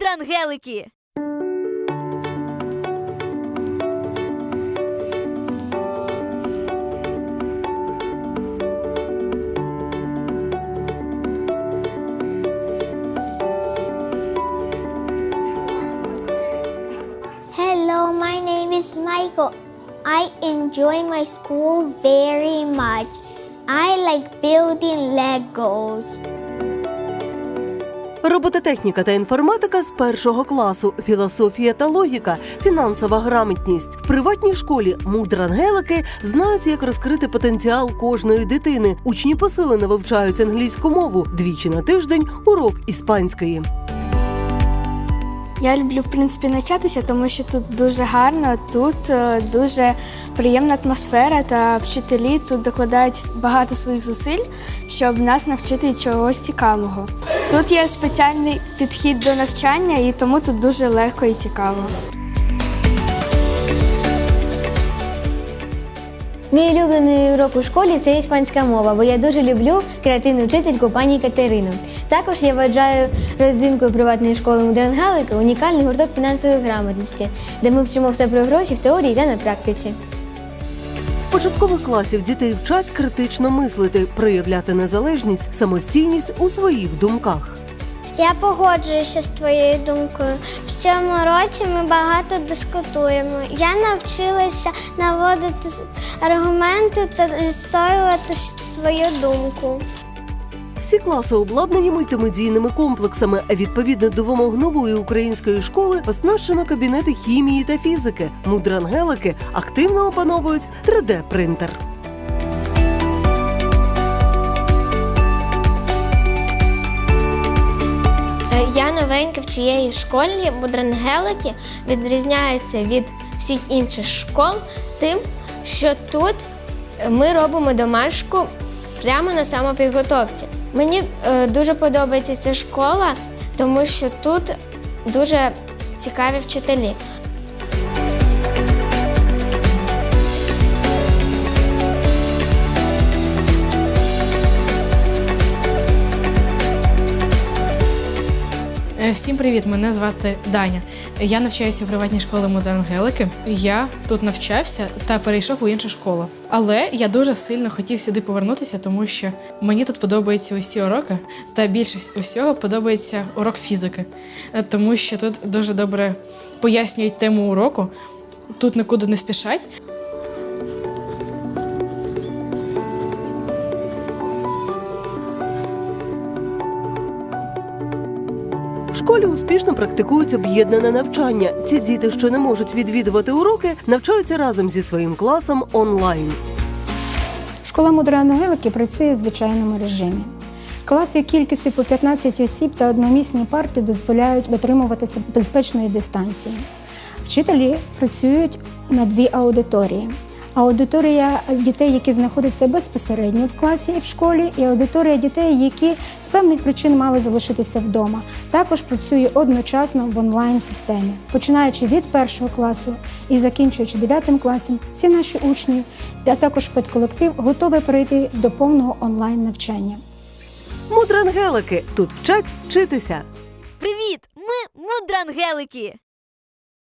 мудрангелики. Hello, my name is Michael. I enjoy my school very much. I like building Legos. Робототехніка та інформатика з першого класу, філософія та логіка, фінансова грамотність. В приватній школі мудрангелики знають, як розкрити потенціал кожної дитини. Учні посилено вивчають англійську мову двічі на тиждень урок іспанської. Я люблю в принципі навчатися, тому що тут дуже гарно, тут е, дуже приємна атмосфера та вчителі тут докладають багато своїх зусиль, щоб нас навчити чогось цікавого. Тут є спеціальний підхід до навчання, і тому тут дуже легко і цікаво. Мій улюблений урок у школі це іспанська мова, бо я дуже люблю креативну вчительку пані Катерину. Також я вважаю родзинкою приватної школи Мудрангелика унікальний гурток фінансової грамотності, де ми вчимо все про гроші в теорії та на практиці. Початкових класів дітей вчать критично мислити, проявляти незалежність, самостійність у своїх думках. Я погоджуюся з твоєю думкою. В цьому році ми багато дискутуємо. Я навчилася наводити аргументи та відстоювати свою думку. Всі класи обладнані мультимедійними комплексами. а Відповідно до вимог нової української школи оснащено кабінети хімії та фізики. Мудрангелики активно опановують 3D-принтер. Е, Я новенька в цієї школі. Мудрангелики відрізняються від всіх інших школ тим, що тут ми робимо домашку прямо на самопідготовці. Мені е, дуже подобається ця школа, тому що тут дуже цікаві вчителі. Всім привіт! Мене звати Даня. Я навчаюся у приватній школі Мудрангелики. Я тут навчався та перейшов у іншу школу. Але я дуже сильно хотів сюди повернутися, тому що мені тут подобаються усі уроки, та більше усього подобається урок фізики, Е, тому що тут дуже добре пояснюють тему уроку. Тут нікуди не спішать. В школі успішно практикують об'єднане навчання. Ці діти, що не можуть відвідувати уроки, навчаються разом зі своїм класом онлайн. Школа мудрої працює в звичайному режимі. Класи кількістю по 15 осіб та одномісні парти дозволяють дотримуватися безпечної дистанції. Вчителі працюють на дві аудиторії. Аудиторія дітей, які знаходяться безпосередньо в класі і в школі, і аудиторія дітей, які з певних причин мали залишитися вдома. Також працює одночасно в онлайн-системі. Починаючи від першого класу і закінчуючи дев'ятим класом, всі наші учні, а також педколектив готові перейти до повного онлайн навчання. Мудрангелики тут вчать вчитися. Привіт! Ми мудрангелики.